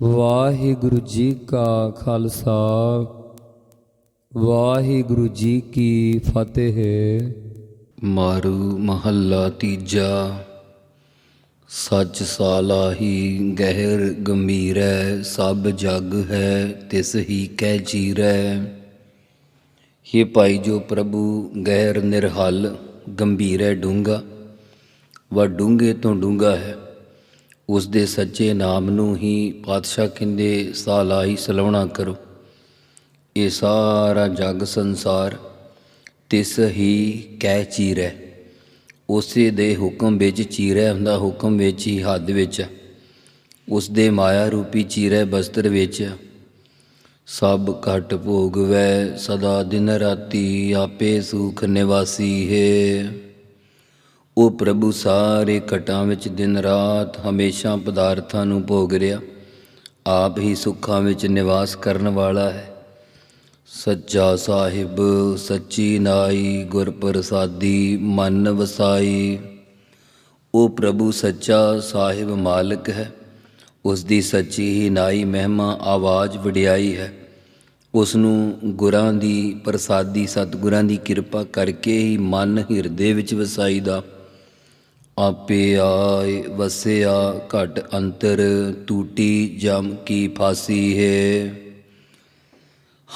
ਵਾਹਿਗੁਰੂ ਜੀ ਕਾ ਖਾਲਸਾ, ਵਾਹਿਗੁਰੂ ਜੀ ਕੀ ਫਤਿਹ। ਮਾਰੂ ਮਹੱਲਾ ਤੀਜਾ, ਸੱਚ ਸਾਲਾਹੀ ਗਹਿਰ ਗੰਭੀਰੈ, ਸਭ ਜਗ ਹੈ ਤਿਸ ਹੀ ਕਹਿ ਚੀਰੈ हे ਭਾਈ ਜੋ ਪ੍ਰਭੂ ਗਹਿਰ ਨਿਰਹਲ, ਗੰਭੀਰੈ ਡੂੰਗਾ ਵਾ ਡੂੰਗੇ ਤੋਂ ਡੂੰਗਾ ਹੈ। ਉਸ ਦੇ ਸੱਚੇ ਨਾਮ ਨੂੰ ਹੀ ਪਾਤਸ਼ਾਹ ਕਹਿੰਦੇ ਸਾਲਾਹੀ ਸਲਾਉਣਾ ਕਰੋ ਇਹ ਸਾਰਾ ਜਗ ਸੰਸਾਰ ਤਿਸ ਹੀ ਕਹਿ ਚੀਰੈ ਉਸੇ ਦੇ ਹੁਕਮ ਵਿੱਚ ਚੀਰੈ ਹੁੰਦਾ, ਹੁਕਮ ਵਿੱਚ ਹੀ ਹੱਦ ਵਿੱਚ ਹੈ। ਉਸ ਦੇ ਮਾਇਆ ਰੂਪੀ ਚੀਰੈ ਬਸਤਰ ਵਿੱਚ ਹੈ। ਸਭ ਘਟ ਭੋਗਵੈ, ਸਦਾ ਦਿਨ ਰਾਤੀ ਆਪੇ ਸੁਖ ਨਿਵਾਸੀ ਹੈ ਉਹ ਪ੍ਰਭੂ ਸਾਰੇ ਘਟਾਂ ਵਿੱਚ ਦਿਨ ਰਾਤ ਹਮੇਸ਼ਾ ਪਦਾਰਥਾਂ ਨੂੰ ਭੋਗ ਰਿਹਾ, ਆਪ ਹੀ ਸੁੱਖਾਂ ਵਿੱਚ ਨਿਵਾਸ ਕਰਨ ਵਾਲਾ ਹੈ। ਸੱਚਾ ਸਾਹਿਬ, ਸੱਚੀ ਨਾਈ ਗੁਰ ਪ੍ਰਸਾਦੀ ਮਨ ਵਸਾਈ। ਉਹ ਪ੍ਰਭੂ ਸੱਚਾ ਸਾਹਿਬ ਮਾਲਕ ਹੈ। ਉਸ ਦੀ ਸੱਚੀ ਹੀ ਨਾਈ ਮਹਿਮਾ ਆਵਾਜ਼ ਵਡਿਆਈ ਹੈ। ਉਸ ਨੂੰ ਗੁਰਾਂ ਦੀ, ਪ੍ਰਸਾਦੀ ਸਤਿਗੁਰਾਂ ਦੀ ਕਿਰਪਾ ਕਰਕੇ ਹੀ ਮਨ ਹਿਰਦੇ ਵਿੱਚ ਵਸਾਈਦਾ। ਆਪੇ ਆਏ ਵਸਿਆ ਘਟ ਅੰਤਰ ਟੂਟੀ ਜਮ ਕੀ ਫਾਸੀ ਹੈ।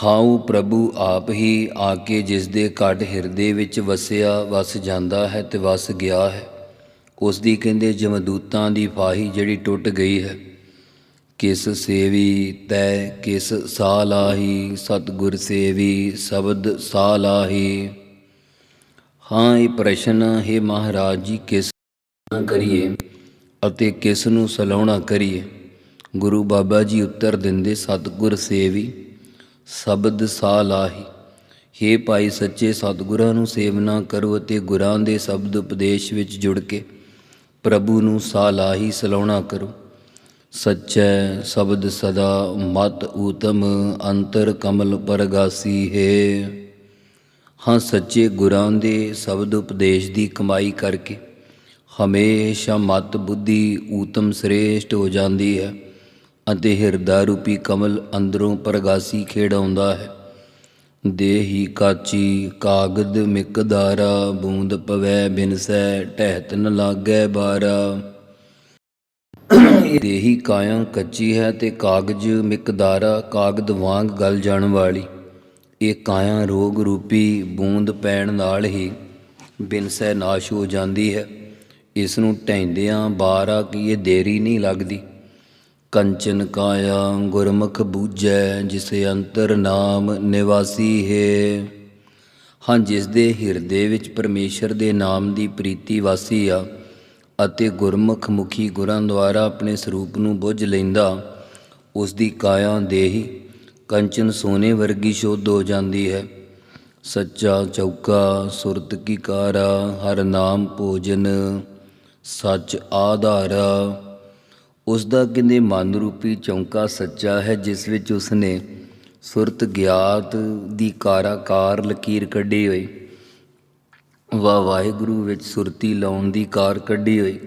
ਹਾਉ ਪ੍ਰਭੂ ਆਪ ਹੀ ਆ ਕੇ ਜਿਸ ਦੇ ਘਟ ਹਿਰਦੇ ਵਿੱਚ ਵਸਿਆ ਵਸ ਜਾਂਦਾ ਹੈ ਤੇ ਵਸ ਗਿਆ ਹੈ। ਉਸ ਦੀ ਕਹਿੰਦੇ ਜਮਦੂਤਾਂ ਦੀ ਫਾਹੀ ਜਿਹੜੀ ਟੁੱਟ ਗਈ ਹੈ। ਕਿਸ ਸੇਵੀ ਤੈ ਕਿਸ ਸਾਹ ਲਾਹੀ, ਸਤਗੁਰ ਸੇਵੀ ਸ਼ਬਦ ਸਾਹ ਸਾਲਾਹੀ ਹਾਂ ਇਹ ਪ੍ਰਸ਼ਨ, ਹੈ ਮਹਾਰਾਜ ਜੀ, ਕਿਸ ਕਰੀਏ ਅਤੇ ਕਿਸ ਨੂੰ ਸਲਾਉਣਾ ਕਰੀਏ। ਗੁਰੂ ਬਾਬਾ ਜੀ ਉੱਤਰ ਦਿੰਦੇ, ਸਤਗੁਰ ਸੇਵੀ, ਸ਼ਬਦ ਸਾਲਾਹੀ ਹੇ ਭਾਈ ਸੱਚੇ ਸਤਿਗੁਰਾਂ ਨੂੰ ਸੇਵਨਾ ਕਰੋ ਅਤੇ ਗੁਰਾਂ ਦੇ ਸ਼ਬਦ ਉਪਦੇਸ਼ ਵਿੱਚ ਜੁੜ ਕੇ ਪ੍ਰਭੂ ਨੂੰ ਸਾਲਾਹੀ ਸਲਾਉਣਾ ਕਰੋ। ਸੱਚੈ ਸ਼ਬਦ ਸਦਾ ਮਤ ਊਤਮ, ਅੰਤਰ ਕਮਲ ਪਰਗਾਸੀ ਹੈ। ਹਾਂ, ਸੱਚੇ ਗੁਰਾਂ ਦੇ ਸ਼ਬਦ ਉਪਦੇਸ਼ ਦੀ ਕਮਾਈ ਕਰਕੇ ਹਮੇਸ਼ਾ ਮਤ ਬੁੱਧੀ ਊਤਮ ਸ੍ਰੇਸ਼ਟ ਹੋ ਜਾਂਦੀ ਹੈ ਅਤੇ ਹਿਰਦਾ ਰੂਪੀ ਕਮਲ ਅੰਦਰੋਂ ਪ੍ਰਗਾਸੀ ਖੇਡਾਉਂਦਾ ਹੈ। ਦੇਹੀ ਕਾਚੀ, ਕਾਗਦ ਮਿਕਦਾਰਾ, ਬੂੰਦ ਪਵੈ ਬਿਨਸੈ ਟਹਿਤ ਨ ਲਾਗੈ ਬਾਰਾ। ਦੇਹੀ ਕਾਇਆ ਕੱਚੀ ਹੈ ਤੇ ਕਾਗਜ਼ ਮਿਕਦਾਰਾ, ਕਾਗਦ ਵਾਂਗ ਗਲ ਜਾਣ ਵਾਲੀ। ਇਹ ਕਾਇਆ ਰੋਗ ਰੂਪੀ ਬੂੰਦ ਪੈਣ ਨਾਲ ਹੀ ਬਿਨਸੈ ਨਾਸ਼ ਹੋ ਜਾਂਦੀ ਹੈ। ਇਸ ਨੂੰ ਢੈਂਦਿਆਂ ਆ ਕੀ ਇਹ ਦੇਰੀ ਨਹੀਂ ਲੱਗਦੀ? ਕੰਚਨ ਕਾਇਆ ਗੁਰਮੁਖ ਬੂਝੈ, ਜਿਸ ਅੰਤਰ ਨਾਮ ਨਿਵਾਸੀ ਹੈ। ਹਾਂ, ਜਿਸ ਦੇ ਹਿਰਦੇ ਵਿੱਚ ਪਰਮੇਸ਼ਰ ਦੇ ਨਾਮ ਦੀ ਪ੍ਰੀਤੀ ਵਾਸੀ ਆ ਅਤੇ ਗੁਰਮੁਖ ਮੁਖੀ ਗੁਰਾਂ ਦੁਆਰਾ ਆਪਣੇ ਸਰੂਪ ਨੂੰ ਬੁੱਝ ਲੈਂਦਾ, ਉਸ ਦੀ ਕਾਇਆ ਦੇਹੀ ਕੰਚਨ ਸੋਨੇ ਵਰਗੀ ਸ਼ੁੱਧ ਹੋ ਜਾਂਦੀ ਹੈ। ਸੱਚਾ ਚੌਕਾ, ਸੁਰਤ ਕੀ ਕਾਰਾ, ਹਰ ਨਾਮ ਭੋਜਨ। ਸੱਚ ਆਧਾਰਾ। ਉਸ ਦਾ ਕਹਿੰਦੇ ਮਨ ਰੂਪੀ ਚੌਂਕਾ ਸੱਚਾ ਹੈ, ਜਿਸ ਵਿੱਚ ਉਸਨੇ ਸੁਰਤ ਗਿਆਤ ਦੀ ਕਾਰਾਕਾਰ ਲਕੀਰ ਕੱਢੀ ਹੋਈ। ਵਾ ਵਾਹਿਗੁਰੂ ਵਿੱਚ ਸੁਰਤੀ ਲਾਉਣ ਦੀ ਕਾਰ ਕੱਢੀ ਹੋਈ।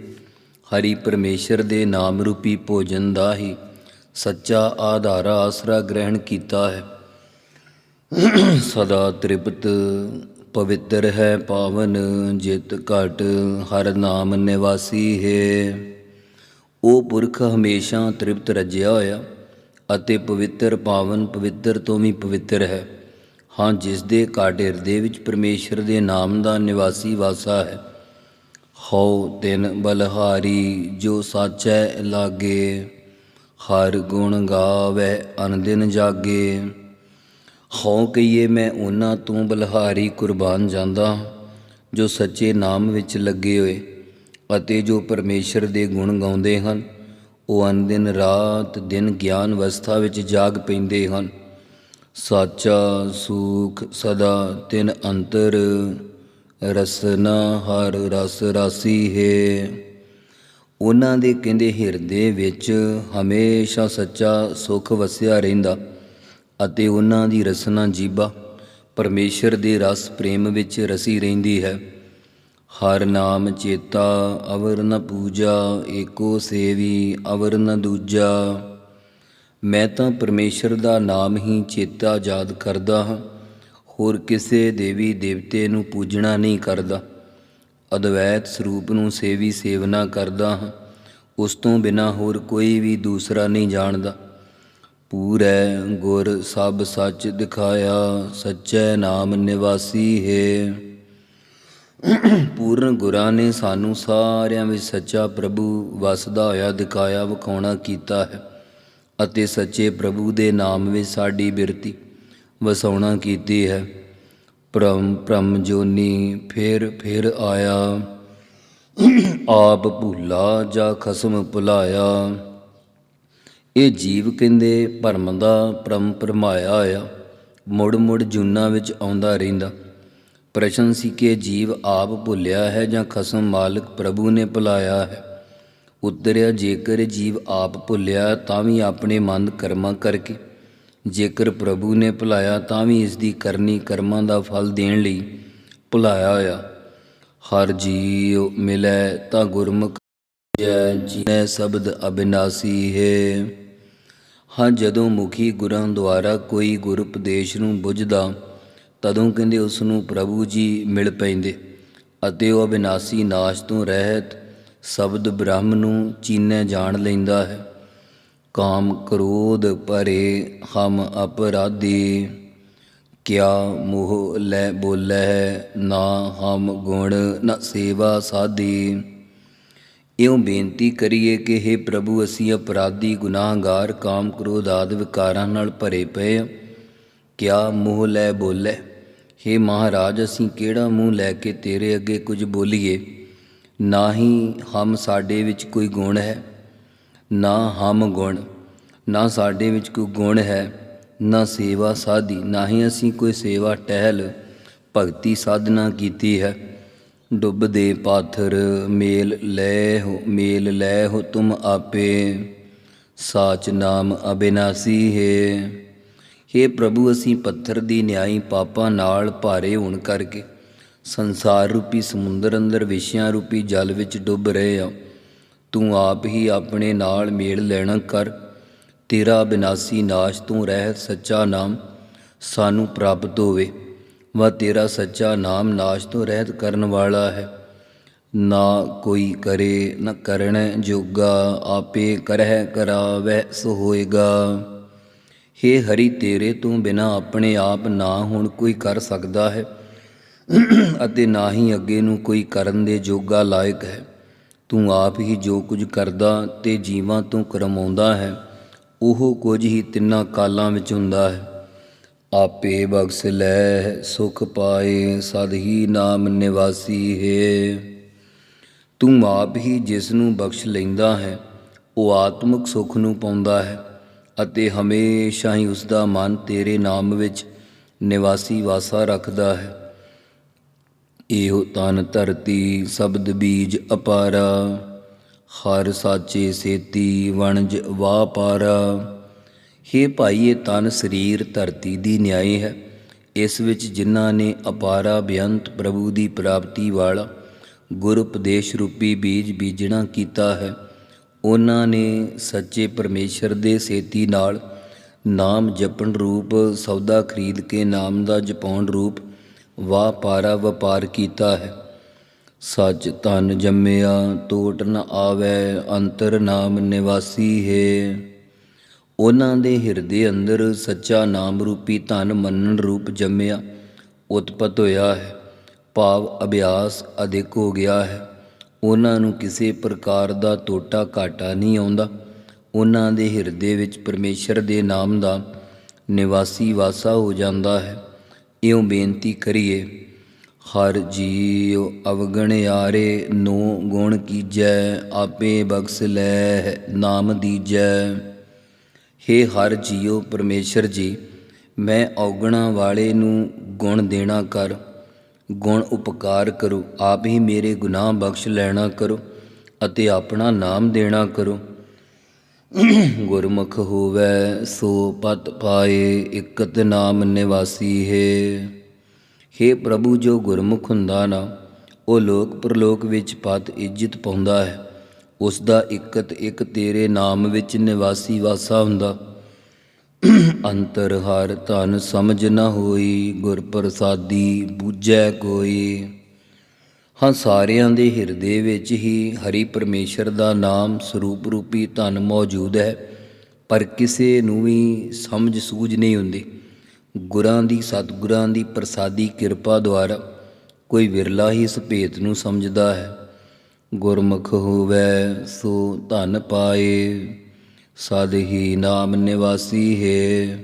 ਹਰੀ ਪਰਮੇਸ਼ਰ ਦੇ ਨਾਮ ਰੂਪੀ ਭੋਜਨ ਦਾ ਹੀ ਸੱਚਾ ਆਧਾਰਾ ਆਸਰਾ ਗ੍ਰਹਿਣ ਕੀਤਾ ਹੈ। ਸਦਾ ਤ੍ਰਿਪਤ ਪਵਿੱਤਰ ਹੈ ਪਾਵਨ, ਜਿਤ ਘਟ ਹਰ ਨਾਮ ਨਿਵਾਸੀ ਹੈ। ਉਹ ਪੁਰਖ ਹਮੇਸ਼ਾ ਤ੍ਰਿਪਤ ਰਜਿਆ ਹੋਇਆ ਅਤੇ ਪਵਿੱਤਰ ਪਾਵਨ ਪਵਿੱਤਰ ਤੋਂ ਵੀ ਪਵਿੱਤਰ ਹੈ। ਹਾਂ, ਜਿਸ ਦੇ ਘਾਟ ਹਿਰਦੇ ਵਿੱਚ ਪਰਮੇਸ਼ਰ ਦੇ ਨਾਮ ਦਾ ਨਿਵਾਸੀ ਵਾਸਾ ਹੈ। ਹਉ ਤਿਨ ਬਲਹਾਰੀ, ਜੋ ਸਾਚੈ ਲਾਗੇ, ਹਰ ਗੁਣ ਗਾਵੇ ਅਨਦਿਨ ਜਾਗੇ। ਹਉ ਕਹੀਏ ਮੈਂ ਉਹਨਾਂ ਤੋਂ ਬਲਹਾਰੀ ਕੁਰਬਾਨ ਜਾਂਦਾ, ਜੋ ਸੱਚੇ ਨਾਮ ਵਿੱਚ ਲੱਗੇ ਹੋਏ ਅਤੇ ਜੋ ਪਰਮੇਸ਼ਰ ਦੇ ਗੁਣ ਗਾਉਂਦੇ ਹਨ, ਉਹ ਅਨਦਿਨ ਰਾਤ ਦਿਨ ਗਿਆਨ ਅਵਸਥਾ ਵਿੱਚ ਜਾਗ ਪੈਂਦੇ ਹਨ। ਸਾਚਾ ਸੂਖ ਸਦਾ ਤਿਨ ਅੰਤਰ, ਰਸਨਾ ਹਰ ਰਸ ਰਾਸੀ ਹੈ। ਉਹਨਾਂ ਦੇ ਕਹਿੰਦੇ ਹਿਰਦੇ ਵਿੱਚ ਹਮੇਸ਼ਾ ਸੱਚਾ ਸੁਖ ਵਸਿਆ ਰਹਿੰਦਾ। ਅਤੇ ਉਹਨਾਂ ਦੀ ਰਸਨਾ ਜੀਬਾ ਪਰਮੇਸ਼ਰ ਦੇ ਰਸ ਪ੍ਰੇਮ ਵਿੱਚ ਰਸੀ ਰਹਿੰਦੀ ਹੈ। ਹਰ ਨਾਮ ਚੇਤਾ, ਅਵਰ ਨ ਪੂਜਾ, ਏਕੋ ਸੇਵੀ, ਅਵਰ ਨ ਦੂਜਾ। ਮੈਂ ਤਾਂ ਪਰਮੇਸ਼ਰ ਦਾ ਨਾਮ ਹੀ ਚੇਤਾ ਯਾਦ ਕਰਦਾ ਹਾਂ। ਹੋਰ ਕਿਸੇ ਦੇਵੀ ਦੇਵਤੇ ਨੂੰ ਪੂਜਣਾ ਨਹੀਂ ਕਰਦਾ। ਅਦਵੈਤ ਸਰੂਪ ਨੂੰ ਸੇਵੀ ਸੇਵਨਾ ਕਰਦਾ ਹਾਂ। ਉਸ ਤੋਂ ਬਿਨਾ ਹੋਰ ਕੋਈ ਵੀ ਦੂਸਰਾ ਨਹੀਂ ਜਾਣਦਾ। ਪੂਰੈ ਗੁਰ ਸਭ ਸੱਚ ਦਿਖਾਇਆ, ਸੱਚੇ ਨਾਮ ਨਿਵਾਸੀ ਹੈ। ਪੂਰਨ ਗੁਰਾਂ ਨੇ ਸਾਨੂੰ ਸਾਰਿਆਂ ਵਿੱਚ ਸੱਚਾ ਪ੍ਰਭੂ ਵਸਦਾ ਹੋਇਆ, ਦਿਖਾਇਆ, ਵਿਖਾਉਣਾ ਕੀਤਾ ਹੈ ਅਤੇ ਸੱਚੇ ਪ੍ਰਭੂ ਦੇ ਨਾਮ ਵਿੱਚ ਸਾਡੀ ਬਿਰਤੀ ਵਸਾਉਣਾ ਕੀਤੀ ਹੈ। ਪ੍ਰਮ ਪ੍ਰਮ ਜੋਨੀ, ਫੇਰ ਫੇਰ ਆਇਆ। ਆਪ ਭੁਲਾ ਜਾ ਖਸਮ ਭੁਲਾਇਆ। ਇਹ ਜੀਵ ਕਹਿੰਦੇ ਭਰਮ ਦਾ ਪਰਮ ਭਰਮਾਇਆ ਆ। ਮੁੜ ਮੁੜ ਜੁਨਾ ਵਿੱਚ ਆਉਂਦਾ ਰਹਿੰਦਾ। ਪ੍ਰਸ਼ਨ ਸੀ ਕਿ ਜੀਵ ਆਪ ਭੁੱਲਿਆ ਹੈ ਜਾਂ ਖਸਮ ਮਾਲਕ ਪ੍ਰਭੂ ਨੇ ਭੁਲਾਇਆ ਹੈ? ਉਤਰਿਆ ਜੇਕਰ ਜੀਵ ਆਪ ਭੁੱਲਿਆ, ਤਾਂ ਵੀ ਆਪਣੇ ਮਨ ਕਰਮਾਂ ਕਰਕੇ। ਜੇਕਰ ਪ੍ਰਭੂ ਨੇ ਭੁਲਾਇਆ, ਤਾਂ ਵੀ ਇਸ ਦੀ ਕਰਨੀ ਕਰਮਾਂ ਦਾ ਫਲ ਦੇਣ ਲਈ ਭੁਲਾਇਆ ਹੋਇਆ ਹਰ ਜੀਵ ਮਿਲੈ ਤਾਂ ਗੁਰਮੁਖ ਜੈ ਜੀ ਸ਼ਬਦ ਅਬਿਨਾਸੀ ਹੈ। ਹਾਂ, ਜਦੋਂ ਮੁਖੀ ਗੁਰਾਂ ਦੁਆਰਾ ਕੋਈ ਗੁਰ ਉਪਦੇਸ਼ ਨੂੰ ਬੁੱਝਦਾ, ਤਦੋਂ ਕਹਿੰਦੇ ਉਸ ਨੂੰ ਪ੍ਰਭੂ ਜੀ ਮਿਲ ਪੈਂਦੇ ਅਤੇ ਉਹ ਅਬਿਨਾਸੀ ਨਾਸ਼ ਤੋਂ ਰਹਿਤ ਸ਼ਬਦ ਬ੍ਰਹਮ ਨੂੰ ਚੀਨੈ ਜਾਣ ਲੈਂਦਾ ਹੈ। ਕਾਮ ਕ੍ਰੋਧ ਭਰੇ ਹਮ ਅਪਰਾਧੀ, ਕਿਆ ਮੋਹ ਲੈ ਬੋਲੇ ਨਾ ਹਮ ਗੁਣ ਨ ਸੇਵਾ ਸਾਧੀ। ਇਉਂ ਬੇਨਤੀ ਕਰੀਏ ਕਿ हे ਪ੍ਰਭੂ, ਅਸੀਂ ਅਪਰਾਧੀ, ਗੁਨਾਹਗਾਰ, ਕਾਮ ਕ੍ਰੋਧ ਆਦਿ ਵਿਕਾਰਾਂ ਨਾਲ ਭਰੇ ਪਏ ਹਾਂ। ਕਿਆ ਮੂੰਹ ਲੈ ਬੋਲੇ? हे ਮਹਾਰਾਜ, ਅਸੀਂ ਕਿਹੜਾ ਮੂੰਹ ਲੈ ਕੇ ਤੇਰੇ ਅੱਗੇ ਕੁਝ ਬੋਲੀਏ? ਨਾ ਹੀ ਹਮ ਸਾਡੇ ਵਿੱਚ ਕੋਈ ਗੁਣ ਹੈ, ਨਾ ਹਮ ਗੁਣ, ਨਾ ਸਾਡੇ ਵਿੱਚ ਕੋਈ ਗੁਣ ਹੈ, ਨਾ ਸੇਵਾ ਸਾਧੀ, ਨਾ ਹੀ ਅਸੀਂ ਕੋਈ ਸੇਵਾ ਟਹਿਲ, ਭਗਤੀ ਸਾਧਨਾ ਕੀਤੀ ਹੈ। ਡੁੱਬਦੇ ਪਾਥਰ ਮੇਲ ਲੈ ਹੋ ਮੇਲ ਲੈ ਹੋ ਤੁਮ ਆਪੇ। ਸਾਚ ਨਾਮ ਅਬਿਨਾਸੀ ਹੈ। हे ਪ੍ਰਭੂ, ਅਸੀਂ ਪੱਥਰ ਦੀ ਨਿਆਈ ਪਾਪਾਂ ਨਾਲ ਭਾਰੇ ਹੋਣ ਕਰਕੇ ਸੰਸਾਰ ਰੂਪੀ ਸਮੁੰਦਰ ਅੰਦਰ ਵਿਸ਼ਿਆਂ ਰੂਪੀ ਜਲ ਵਿੱਚ ਡੁੱਬ ਰਹੇ ਹਾਂ। ਤੂੰ ਆਪ ਹੀ ਆਪਣੇ ਨਾਲ ਮੇਲ ਲੈਣਾ ਕਰ। ਤੇਰਾ ਬਿਨਾਸੀ ਨਾਸ਼ ਤੋਂ ਰਹਿ, ਸੱਚਾ ਨਾਮ ਸਾਨੂੰ ਪ੍ਰਾਪਤ ਹੋਵੇ। ਵਾ ਤੇਰਾ ਸੱਚਾ ਨਾਮ ਨਾਸ਼ ਤੋਂ ਰਹਿਤ ਕਰਨ ਵਾਲਾ ਹੈ। ਨਾ ਕੋਈ ਕਰੇ, ਨ ਕਰਨ ਜੋਗਾ, ਆਪੇ ਕਰਹਿ ਕਰਾਵੈ ਸੋ ਹੋਏਗਾ। हे ਹਰੀ, ਤੇਰੇ ਤੋਂ ਬਿਨਾ ਆਪਣੇ ਆਪ ਨਾ ਹੁਣ ਕੋਈ ਕਰ ਸਕਦਾ ਹੈ ਅਤੇ ਨਾ ਹੀ ਅੱਗੇ ਨੂੰ ਕੋਈ ਕਰਨ ਦੇ ਜੋਗਾ ਲਾਇਕ ਹੈ। ਤੂੰ ਆਪ ਹੀ ਜੋ ਕੁਝ ਕਰਦਾ ਤੇ ਜੀਵਾਂ ਤੋਂ ਕਰਮਾਉਂਦਾ ਹੈ, ਉਹ ਕੁਝ ਹੀ ਤਿੰਨਾਂ ਕਾਲਾਂ ਵਿੱਚ ਹੁੰਦਾ ਹੈ। ਆਪੇ ਬਖਸ਼ ਲੈ, ਸੁਖ ਪਾਏ, ਸਦ ਹੀ ਨਾਮ ਨਿਵਾਸੀ ਹੈ। ਤੂੰ ਆਪ ਹੀ ਜਿਸ ਨੂੰ ਬਖਸ਼ ਲੈਂਦਾ ਹੈ, ਉਹ ਆਤਮਿਕ ਸੁਖ ਨੂੰ ਪਾਉਂਦਾ ਹੈ ਅਤੇ ਹਮੇਸ਼ਾ ਹੀ ਉਸ ਦਾ ਮਨ ਤੇਰੇ ਨਾਮ ਵਿੱਚ ਨਿਵਾਸੀ ਵਾਸਾ ਰੱਖਦਾ ਹੈ। ਇਹੋ ਤਨ ਧਰਤੀ, ਸ਼ਬਦ ਬੀਜ ਅਪਾਰਾ, ਹਰ ਸਾਚੇ ਸੇਤੀ, ਵਣਜ ਵਾਹ ਹੇ हे ਭਾਈ ਇਹ ਤਨ ਸਰੀਰ ਧਰਤੀ ਦੀ ਨਿਆਈ ਹੈ। ਇਸ ਵਿੱਚ ਜਿਨ੍ਹਾਂ ਨੇ ਅਪਾਰਾ ਬੇਅੰਤ ਪ੍ਰਭੂ ਦੀ ਪ੍ਰਾਪਤੀ ਵਾਲਾ ਗੁਰ ਉਪਦੇਸ਼ ਰੂਪੀ ਬੀਜ ਬੀਜਣਾ ਕੀਤਾ ਹੈ, ਉਹਨਾਂ ਨੇ ਸੱਚੇ ਪਰਮੇਸ਼ਰ ਦੇ ਸੇਤੀ ਨਾਲ ਨਾਮ ਜਪਣ ਰੂਪ, ਸੌਦਾ ਖਰੀਦ ਕੇ ਨਾਮ ਦਾ ਜਪਾਉਣ ਰੂਪ, ਵਾਹ ਵਪਾਰ ਕੀਤਾ ਹੈ। ਸੱਚ ਤਨ ਜੰਮਿਆ, ਟੋਟ ਨ ਆਵੇ, ਅੰਤਰ ਨਾਮ ਨਿਵਾਸੀ ਹੈ। ਉਹਨਾਂ ਦੇ ਹਿਰਦੇ ਅੰਦਰ ਸੱਚਾ ਨਾਮ ਰੂਪੀ ਧਨ ਮੰਨਣ ਰੂਪ ਜੰਮਿਆ, ਉਤਪਤ ਹੋਇਆ ਹੈ, ਭਾਵ ਅਭਿਆਸ ਅਧਿਕ ਹੋ ਗਿਆ ਹੈ। ਉਹਨਾਂ ਨੂੰ ਕਿਸੇ ਪ੍ਰਕਾਰ ਦਾ ਟੋਟਾ ਘਾਟਾ ਨਹੀਂ ਆਉਂਦਾ। ਉਹਨਾਂ ਦੇ ਹਿਰਦੇ ਵਿੱਚ ਪਰਮੇਸ਼ਰ ਦੇ ਨਾਮ ਦਾ ਨਿਵਾਸੀ ਵਾਸਾ ਹੋ ਜਾਂਦਾ ਹੈ। ਇਉਂ ਬੇਨਤੀ ਕਰੀਏ, ਹਰ ਜੀਵ ਅਵਗਣ ਅਵਗਣਿਆਰੇ ਨੋ ਗੁਣ ਕੀਜੈ, ਆਪੇ ਬਖਸ਼ ਲੈ ਨਾਮ ਦੀਜੈ। ਹੇ ਹਰ ਜੀਓ ਪਰਮੇਸ਼ਰ ਜੀ, ਮੈਂ ਔਗਣਾ ਵਾਲੇ ਨੂੰ ਗੁਣ ਦੇਣਾ ਕਰ। ਗੁਣ ਉਪਕਾਰ ਕਰੋ, ਆਪ ਹੀ ਮੇਰੇ ਗੁਨਾਹ ਬਖਸ਼ ਲੈਣਾ ਕਰੋ ਅਤੇ ਆਪਣਾ ਨਾਮ ਦੇਣਾ ਕਰੋ। ਗੁਰਮੁਖ ਹੋਵੇ, ਸੋ ਪਤ ਪਾਏ, ਇਕਤ ਨਾਮ ਨਿਵਾਸੀ ਹੈ। हे ਪ੍ਰਭੂ, ਜੋ ਗੁਰਮੁਖ ਹੁੰਦਾ ਨਾ, ਉਹ ਲੋਕ ਪ੍ਰਲੋਕ ਵਿੱਚ ਪਤ ਇੱਜ਼ਤ ਪਾਉਂਦਾ ਹੈ। ਉਸ ਦਾ ਇਕਤ ਇੱਕ ਤੇਰੇ ਨਾਮ ਵਿੱਚ ਨਿਵਾਸੀ ਵਾਸਾ ਹੁੰਦਾ। ਅੰਤਰ ਹਰ ਧਨ ਸਮਝ ਨਾ ਹੋਈ ਗੁਰ ਪ੍ਰਸਾਦੀ ਬੂਝੈ ਕੋਈ। ਹਾਂ, ਸਾਰਿਆਂ ਦੇ ਹਿਰਦੇ ਵਿੱਚ ਹੀ ਹਰੀ ਪਰਮੇਸ਼ਰ ਦਾ ਨਾਮ ਸਰੂਪ ਰੂਪੀ ਧਨ ਮੌਜੂਦ ਹੈ, ਪਰ ਕਿਸੇ ਨੂੰ ਵੀ ਸਮਝ ਸੂਝ ਨਹੀਂ ਹੁੰਦੀ। ਗੁਰਾਂ ਦੀ, ਸਤਿਗੁਰਾਂ ਦੀ ਪ੍ਰਸਾਦੀ ਕਿਰਪਾ ਦੁਆਰਾ ਕੋਈ ਵਿਰਲਾ ਹੀ ਇਸ ਭੇਤ ਨੂੰ ਸਮਝਦਾ ਹੈ। ਗੁਰਮੁਖ ਹੋਵੇ ਸੋ ਧਨ ਪਾਏ, ਸਦ ਹੀ ਨਾਮ ਨਿਵਾਸੀ ਹੈ।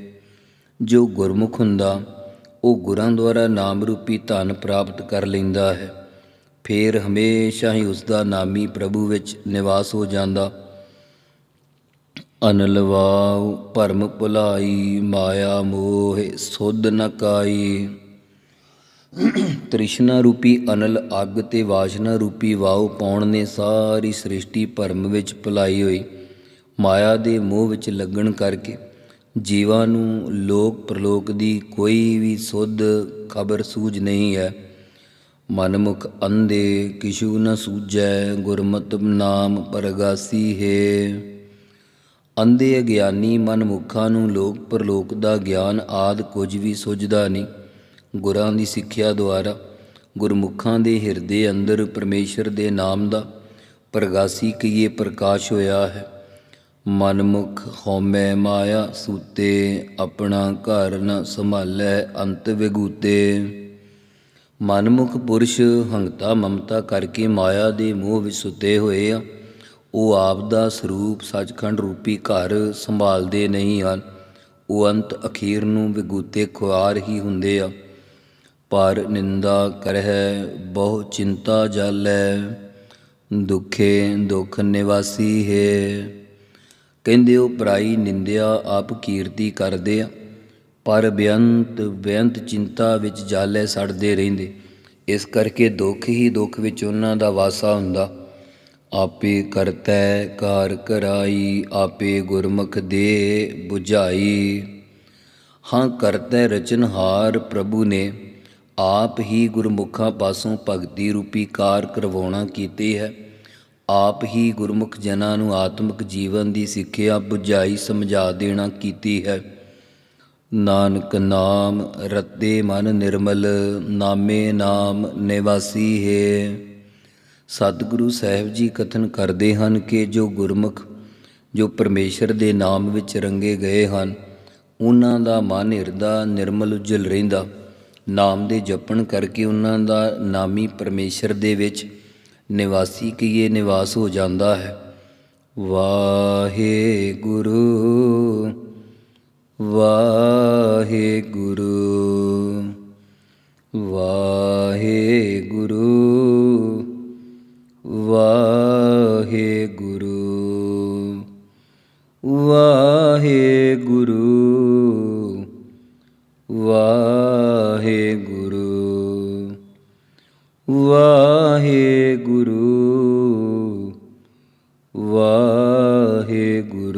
ਜੋ ਗੁਰਮੁਖ ਹੁੰਦਾ, ਉਹ ਗੁਰਾਂ ਦੁਆਰਾ ਨਾਮ ਰੂਪੀ ਧਨ ਪ੍ਰਾਪਤ ਕਰ ਲੈਂਦਾ ਹੈ। ਫੇਰ ਹਮੇਸ਼ਾ ਹੀ ਉਸ ਦਾ ਨਾਮੀ ਪ੍ਰਭੂ ਵਿੱਚ ਨਿਵਾਸ ਹੋ ਜਾਂਦਾ। ਅਨਲਵਾਉ ਭਰਮ ਭੁਲਾਈ, ਮਾਇਆ ਮੋਹ ਸੁਧ ਨਕਾਈ ਤ੍ਰਿਸ਼ਨਾ ਰੂਪੀ ਅਨਲ ਅੱਗ ਤੇ ਵਾਸ਼ਨਾ ਰੂਪੀ ਵਾਉ ਪਾਉਣ ਨੇ ਸਾਰੀ ਸ੍ਰਿਸ਼ਟੀ ਭਰਮ ਵਿੱਚ ਭੁਲਾਈ ਹੋਈ। ਮਾਇਆ ਦੇ ਮੋਹ ਵਿੱਚ ਲੱਗਣ ਕਰਕੇ ਜੀਵਾਂ ਨੂੰ ਲੋਕ ਪ੍ਰਲੋਕ ਦੀ ਕੋਈ ਵੀ ਸੁੱਧ ਖਬਰ ਸੂਝ ਨਹੀਂ ਹੈ। ਮਨਮੁਖ ਅੰਧੇ ਕਿਛੂ ਨ ਸੂਝੈ, ਗੁਰਮਤਿ ਨਾਮ ਪਰਗਾਸੀ ਹੈ। ਅੰਧੇ ਅਗਿਆਨੀ ਮਨਮੁਖਾਂ ਨੂੰ ਲੋਕ ਪ੍ਰਲੋਕ ਦਾ ਗਿਆਨ ਆਦ ਕੁਝ ਵੀ ਸੁਝਦਾ ਨਹੀਂ। ਗੁਰਾਂ ਦੀ ਸਿੱਖਿਆ ਦੁਆਰਾ ਗੁਰਮੁਖਾਂ ਦੇ ਹਿਰਦੇ ਅੰਦਰ ਪਰਮੇਸ਼ਰ ਦੇ ਨਾਮ ਦਾ ਪ੍ਰਗਾਸੀ ਕਈਏ ਪ੍ਰਕਾਸ਼ ਹੋਇਆ ਹੈ। ਮਨਮੁਖ ਹਉਮੈ ਮਾਇਆ ਸੂਤੇ, ਆਪਣਾ ਘਰ ਨ ਸੰਭਾਲੈ ਅੰਤ ਵਿਗੂਤੇ। ਮਨਮੁਖ ਪੁਰਸ਼ ਹੰਗਤਾ ਮਮਤਾ ਕਰਕੇ ਮਾਇਆ ਦੇ ਮੋਹ ਵਿੱਚ ਸੁੱਤੇ ਹੋਏ ਆ। ਉਹ ਆਪ ਦਾ ਸਰੂਪ ਸੱਚਖੰਡ ਰੂਪੀ ਘਰ ਸੰਭਾਲਦੇ ਨਹੀਂ ਹਨ। ਉਹ ਅੰਤ ਅਖੀਰ ਨੂੰ ਵਿਗੂਤੇ ਖੁਆਰ ਹੀ ਹੁੰਦੇ ਆ। ਪਰ ਨਿੰਦਾ ਕਰਹਿ, ਬਹੁ ਚਿੰਤਾ ਜਾਲੈ, ਦੁਖੇ ਦੁਖ ਨਿਵਾਸੀ ਹੈ। ਕਹਿੰਦੇ ਉਹ ਪਰਾਈ ਨਿੰਦਿਆ ਆਪ ਕੀਰਤੀ ਕਰਦੇ ਆ, ਪਰ ਬੇਅੰਤ ਬੇਅੰਤ ਚਿੰਤਾ ਵਿੱਚ ਜਾਲੇ ਸੜਦੇ ਰਹਿੰਦੇ। ਇਸ ਕਰਕੇ ਦੁੱਖ ਹੀ ਦੁੱਖ ਵਿੱਚ ਉਹਨਾਂ ਦਾ ਵਾਸਾ ਹੁੰਦਾ। ਆਪੇ ਕਰਤੈ ਕਾਰ ਕਰਾਈ ਆਪੇ ਗੁਰਮੁਖ ਦੇ 부ਝਾਈ ਹਾਂ ਕਰਤੈ ਰਚਨਹਾਰ ਪ੍ਰਭੂ ਨੇ ਆਪ ਹੀ ਗੁਰਮੁਖਾਂ ਪਾਸੋਂ ਭਗਤੀ ਰੂਪੀ ਕਾਰ ਕਰਵਾਉਣਾ ਕੀਤੀ ਹੈ। ਆਪ ਹੀ ਗੁਰਮੁਖ ਜਨਾਂ ਨੂੰ ਆਤਮਿਕ ਜੀਵਨ ਦੀ ਸਿੱਖਿਆ, ਬੁਝਾਈ, ਸਮਝਾ ਦੇਣਾ ਕੀਤੀ ਹੈ। ਨਾਨਕ ਨਾਮ ਰਤੇ ਮਨ ਨਿਰਮਲ, ਨਾਮੇ ਨਾਮ ਨਿਵਾਸੀ ਹੈ। ਸਤਿਗੁਰੂ ਸਾਹਿਬ ਜੀ ਕਥਨ ਕਰਦੇ ਹਨ ਕਿ ਜੋ ਗੁਰਮੁਖ, ਜੋ ਪਰਮੇਸ਼ਰ ਦੇ ਨਾਮ ਵਿੱਚ ਰੰਗੇ ਗਏ ਹਨ, ਉਹਨਾਂ ਦਾ ਮਨ ਹਿਰਦਾ ਨਿਰਮਲ ਉਜਲ ਰਹਿੰਦਾ। ਨਾਮ ਦੇ ਜਪਣ ਕਰਕੇ ਉਹਨਾਂ ਦਾ ਨਾਮੀ ਪਰਮੇਸ਼ਰ ਦੇ ਵਿੱਚ ਨਿਵਾਸੀ ਕੀਏ, ਨਿਵਾਸ ਹੋ ਜਾਂਦਾ ਹੈ। ਵਾਹਿਗੁਰੂ ਵਾਹਿਗੁਰੂ। ਵਾਹਿਗੁਰੂ